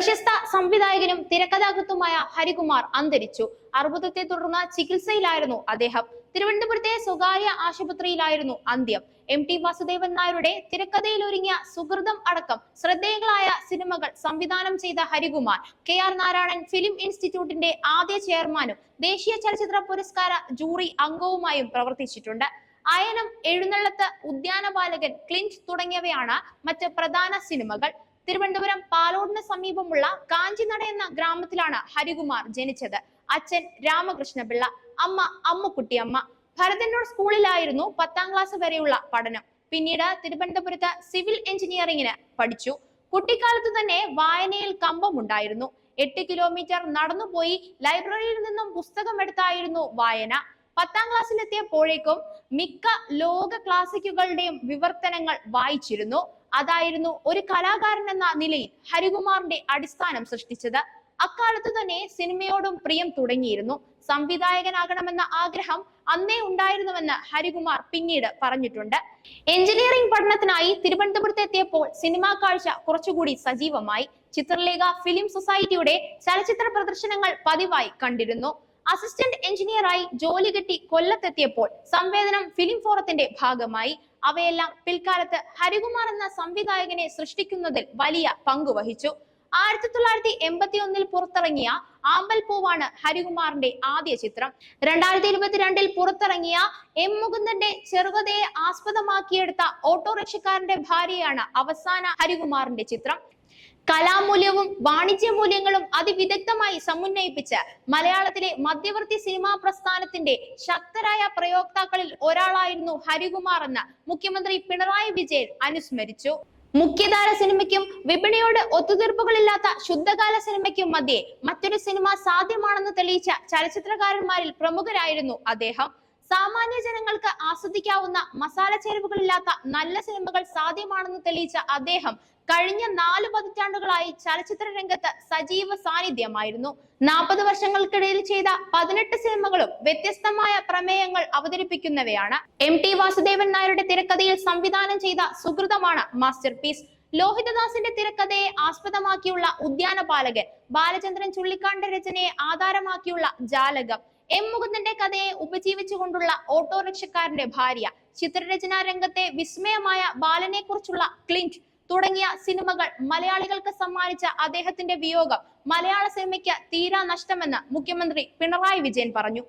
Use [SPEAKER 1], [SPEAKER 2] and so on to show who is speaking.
[SPEAKER 1] പ്രശസ്ത സംവിധായകനും തിരക്കഥാകൃത്തുമായ ഹരികുമാർ അന്തരിച്ചു. അർബുദത്തെ തുടർന്ന് ചികിത്സയിലായിരുന്നു അദ്ദേഹം. തിരുവനന്തപുരത്തെ സ്വകാര്യ ആശുപത്രിയിലായിരുന്നു അന്ത്യം. എം ടി വാസുദേവൻ നായരുടെ തിരക്കഥയിൽ ഒരുങ്ങിയ സുഹൃതം അടക്കം ശ്രദ്ധേയങ്ങളായ സിനിമകൾ സംവിധാനം ചെയ്ത Harikumar K R Narayanan film ഇൻസ്റ്റിറ്റ്യൂട്ടിന്റെ ആദ്യ ചെയർമാനും ദേശീയ ചലച്ചിത്ര പുരസ്കാര ജൂറി അംഗവുമായും പ്രവർത്തിച്ചിട്ടുണ്ട്. അയനം എഴുന്നള്ളത്ത് ഉദ്യാനപാലകൻ ക്ലിഞ്ച് തുടങ്ങിയവയാണ് മറ്റ് പ്രധാന സിനിമകൾ. തിരുവനന്തപുരം പാലോടിന് സമീപമുള്ള കാഞ്ചിനട എന്ന ഗ്രാമത്തിലാണ് ഹരികുമാർ ജനിച്ചത്. അച്ഛൻ രാമകൃഷ്ണപിള്ള അമ്മ അമ്മുക്കുട്ടിയമ്മ ഭരതന്നൂർ സ്കൂളിലായിരുന്നു പത്താം ക്ലാസ് വരെയുള്ള പഠനം. പിന്നീട് തിരുവനന്തപുരത്ത് സിവിൽ എഞ്ചിനീയറിംഗിന് പഠിച്ചു. കുട്ടിക്കാലത്ത് തന്നെ വായനയിൽ കമ്പമുണ്ടായിരുന്നു. എട്ട് കിലോമീറ്റർ നടന്നുപോയി ലൈബ്രറിയിൽ നിന്നും പുസ്തകം പുസ്തകമെടുത്തായിരുന്നു വായന. പത്താം ക്ലാസ്സിലെത്തിയപ്പോഴേക്കും മിക്ക ലോക ക്ലാസിക്കുകളുടെയും വിവർത്തനങ്ങൾ വായിച്ചിരുന്നു. അതായിരുന്നു ഒരു കലാകാരൻ എന്ന നിലയിൽ ഹരികുമാറിന്റെ അടിസ്ഥാനം സൃഷ്ടിച്ചത്. അക്കാലത്ത് തന്നെ സിനിമയോടും പ്രിയം തുടങ്ങിയിരുന്നു. സംവിധായകനാകണമെന്ന ആഗ്രഹം അന്നേ ഉണ്ടായിരുന്നുവെന്ന് ഹരികുമാർ പിന്നീട് പറഞ്ഞിട്ടുണ്ട്. എഞ്ചിനീയറിംഗ് പഠനത്തിനായി തിരുവനന്തപുരത്ത് എത്തിയപ്പോൾ സിനിമാ കാഴ്ച കുറച്ചുകൂടി സജീവമായി. ചിത്രലേഖ ഫിലിം സൊസൈറ്റിയുടെ ചലച്ചിത്ര പ്രദർശനങ്ങൾ പതിവായി കണ്ടിരുന്നു. അസിസ്റ്റന്റ് എഞ്ചിനീയറായി ജോലി കിട്ടി കൊല്ലത്തെത്തിയപ്പോൾ സംവേദനം ഫിലിം ഫോറത്തിന്റെ ഭാഗമായി. അവയെല്ലാം പിൽക്കാലത്ത് ഹരികുമാർ എന്ന സംവിധായകനെ സൃഷ്ടിക്കുന്നതിൽ വലിയ പങ്കുവഹിച്ചു ആയിരത്തി തൊള്ളായിരത്തി എൺപത്തി ഒന്നിൽ പുറത്തിറങ്ങിയ ആമ്പൽ പൂവാണ് ഹരികുമാറിന്റെ ആദ്യ ചിത്രം. രണ്ടായിരത്തി ഇരുപത്തിരണ്ടിൽ പുറത്തിറങ്ങിയ എം മുകുന്ദന്റെ ചെറുകഥയെ ആസ്പദമാക്കിയെടുത്ത ഓട്ടോറിക്ഷക്കാരന്റെ ഭാര്യയാണ് അവസാന ഹരികുമാറിന്റെ ചിത്രം. കലാമൂല്യവും വാണിജ്യ മൂല്യങ്ങളും അതിവിദഗ്ധമായി സമുന്നയിപ്പിച്ച മലയാളത്തിലെ മധ്യവർത്തി സിനിമാ പ്രസ്ഥാനത്തിന്റെ ശക്തരായ പ്രയോക്താക്കളിൽ ഒരാളായിരുന്നു ഹരികുമാർ എന്ന് മുഖ്യമന്ത്രി പിണറായി വിജയൻ അനുസ്മരിച്ചു. മുഖ്യധാര സിനിമയ്ക്കും വിപണിയോട് ഒത്തുതീർപ്പുകളില്ലാത്ത ശുദ്ധകാല സിനിമയ്ക്കും മധ്യേ മറ്റൊരു സിനിമ സാധ്യമാണെന്ന് തെളിയിച്ച ചലച്ചിത്രകാരന്മാരിൽ പ്രമുഖരായിരുന്നു അദ്ദേഹം. സാമാന്യ ജനങ്ങൾക്ക് ആസ്വദിക്കാവുന്ന മസാല ചേരുവകളില്ലാത്ത നല്ല സിനിമകൾ സാധ്യമാണെന്ന് തെളിയിച്ച അദ്ദേഹം കഴിഞ്ഞ നാല് പതിറ്റാണ്ടുകളായി ചലച്ചിത്ര രംഗത്ത് സജീവ സാന്നിധ്യമായിരുന്നു. നാൽപ്പത് വർഷങ്ങൾക്കിടയിൽ ചെയ്ത പതിനെട്ട് സിനിമകളും വ്യത്യസ്തമായ പ്രമേയങ്ങൾ അവതരിപ്പിക്കുന്നവയാണ്. എം ടി വാസുദേവൻ നായരുടെ തിരക്കഥയിൽ സംവിധാനം ചെയ്ത സുഹൃതമാണ് മാസ്റ്റർ പീസ് ലോഹിതദാസിന്റെ തിരക്കഥയെ ആസ്പദമാക്കിയുള്ള ഉദ്യാനപാലകൻ ബാലചന്ദ്രൻ ചുള്ളിക്കാണ്ട രചനയെ ആധാരമാക്കിയുള്ള ജാലകം. എം മുകുന്ദന്റെ കഥയെ ഉപജീവിച്ചുകൊണ്ടുള്ള ഓട്ടോറിക്ഷക്കാരന്റെ ഭാര്യ ചിത്രരചനാ രംഗത്തെ വിസ്മയമായ ബാലനെ കുറിച്ചുള്ള ക്ലിഞ്ച് തുടങ്ങിയ സിനിമകൾ മലയാളികൾക്ക് സമ്മാനിച്ച അദ്ദേഹത്തിന്റെ വിയോഗം മലയാള സിനിമയ്ക്ക് തീരാ നഷ്ടമെന്ന് മുഖ്യമന്ത്രി പിണറായി വിജയൻ പറഞ്ഞു.